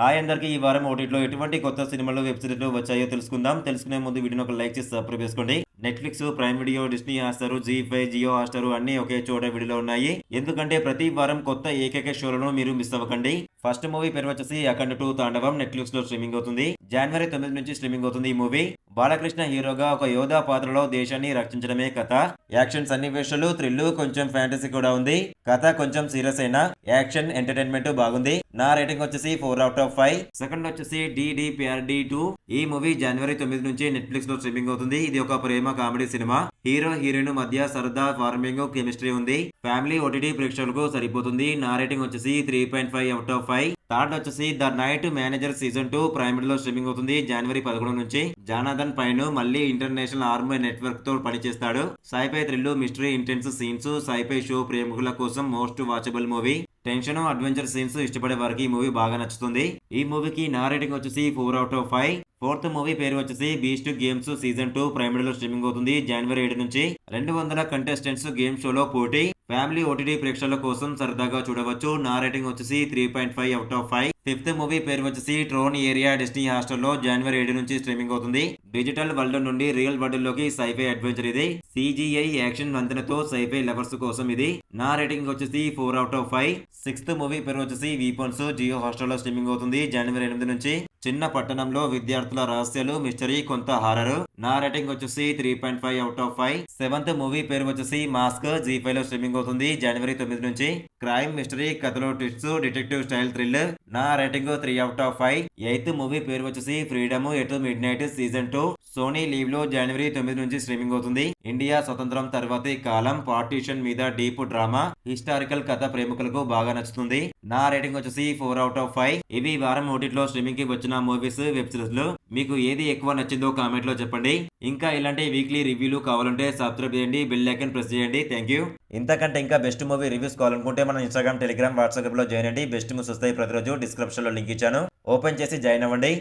Hi అందరికీ ఈ వారం ఓటీటీలో ఎటువంటి కొత్త సినిమాలు వెబ్ సిరీస్లు వచ్చాయో తెలుసుకుందాం. తెలుసుకునే ముందు వీడియోని ఒక లైక్ చేసి సబ్స్క్రైబ్ చేసుకోండి. Netflix Prime Video Disney Hotstar Zee five Jio Hotstar అన్ని ఒకే చోట వీడియోలో ఉన్నాయి. ఎందుకంటే ప్రతి వారం కొత్త ఏకైక షోలను మీరు మిస్ అవ్వకండి. ఫస్ట్ మూవీ పేరు వచ్చేసి అఖండ టూ తాండవం నెట్ఫ్లిక్స్లో స్ట్రీమింగ్ అవుతుంది. జనవరి తొమ్మిది నుంచి స్ట్రీమింగ్ అవుతుంది ఈ మూవీ. బాలకృష్ణ హీరోగా ఒక యోధా పాత్రలో దేశాన్ని రక్షించడమే కథ. యాక్షన్ సన్నివేశాలు థ్రిల్లు కొంచెం ఫ్యాంటసీ కూడా ఉంది. కథ కొంచెం సీరియస్ అయినా యాక్షన్ ఎంటర్టైన్మెంట్ బాగుంది. నా రేటింగ్ వచ్చేసి four out of five. Second వచ్చేసి డిడిపిఆర్డి టూ. ఈ మూవీ జనవరి తొమ్మిది నుంచి నెట్ఫ్లిక్స్లో స్ట్రీమింగ్ అవుతుంది. ఇది ఒక ప్రేమ కామెడీ సినిమా. హీరో హీరోయిన్ మధ్య సరదా ఫార్మింగ్ కెమిస్ట్రీ ఉంది. ఫ్యామిలీ ఓటీటీ ప్రేక్షకులకు సరిపోతుంది. నా రేటింగ్ వచ్చేసి three point five out of five. Third వచ్చేసి the night manager season two ప్రైమ్లో streaming అవుతుంది. జనవరి పదకొండు నుంచి జానాథన్ పైన మళ్ళీ ఇంటర్నేషనల్ ఆర్మీ నెట్వర్క్తో పనిచేస్తాడు. Sci fi thrill mystery intense scenes sci fi show ప్రేమికుల కోసం most watchable movie. Tension adventure scenes ఇష్టపడే వారికి ఈ మూవీ బాగా నచ్చుతుంది. ఈ మూవీకి నా రేటింగ్ వచ్చేసి four out of five fourth movie పేరు వచ్చేసి బీస్ట్ గేమ్స్ సీజన్ టూ ప్రైమ్లో స్ట్రీమింగ్ అవుతుంది. జనవరి ఏడు నుంచి రెండు వందల కంటెస్టెంట్స్ గేమ్ షోలో పోటీ. ఫ్యామిలీ ఓటీటీ ప్రేక్షకుల కోసం సరదాగా చూడవచ్చు. నా రేటింగ్ వచ్చేసి three point five out of five. Fifth movie పేరు వచ్చేసి ట్రోన్ ఏరియా డిస్నీ హాస్టల్లో జనవరి ఏడు నుంచి స్ట్రీమింగ్ అవుతుంది. డిజిటల్ వరల్డ్ నుండి రియల్ వరల్డ్లోకి సైఫై అడ్వెంచర్ ఇది. సిజిఐ యాక్షన్ వంతెనతో సైఫై లవర్స్ కోసం ఇది. నా రేటింగ్ వచ్చేసి four out of five. Sixth movie పేరు వచ్చేసి వీపన్స్ జియో హాస్టల్లో స్ట్రీమింగ్ అవుతుంది జనవరి ఎనిమిది నుంచి. చిన్న పట్టణంలో విద్యార్థుల రహస్యాలు మిస్టరీ కొంత హారర్. నా రేటింగ్ వచ్చేసి three point five out of five. Seventh movie పేరు వచ్చేసి మాస్క్ జీ ఫైవ్లో స్ట్రీమింగ్ అవుతుంది జనవరి తొమ్మిది నుంచి. క్రైమ్ మిస్టరీ కథలో ట్విస్ట్ డిటెక్టివ్ స్టైల్ థ్రిల్. నా rating three out of five. Eighth movie పేరు వచ్చేసి freedom at midnight season two. Sony లీవ్లో జనవరి తొమ్మిది నుంచి స్ట్రీమింగ్ అవుతుంది. ఇండియా స్వతంత్రం తర్వాతి కాలం పార్టీషన్ మీద డీప్ డ్రామా హిస్టారికల్ కథ ప్రేమికులకు బాగా నచ్చుతుంది. నా రేటింగ్ వచ్చేసి ఫోర్ అవుట్ ఆఫ్ ఫైవ్. ఇవి వారం ఓటీటీలో స్ట్రీమింగ్కి వచ్చిన మూవీస్ వెబ్ సిరీస్లో మీకు ఏది ఎక్కువ నచ్చిందో కామెంట్లో చెప్పండి. ఇంకా ఇలాంటి వీక్లీ రివ్యూలు కావాలంటే సబ్స్క్రైబ్ చేయండి బెల్ ఐకన్ ప్రెస్ చేయండి. Thank you. ఇంతకంటే ఇంకా బెస్ట్ మూవీ రివ్యూస్ కావాలనుకుంటే మన ఇన్స్టాగ్రామ్ టెలిగ్రామ్ వాట్సాప్లో జాయిన్ అండి బెస్ట్ మూవీస్ వస్తాయి ప్రతిరోజు. డిస్క్రిప్షన్లో లింక్ ఇచ్చాను. ఓపెన్ చేసి జాయిన్ అవ్వండి.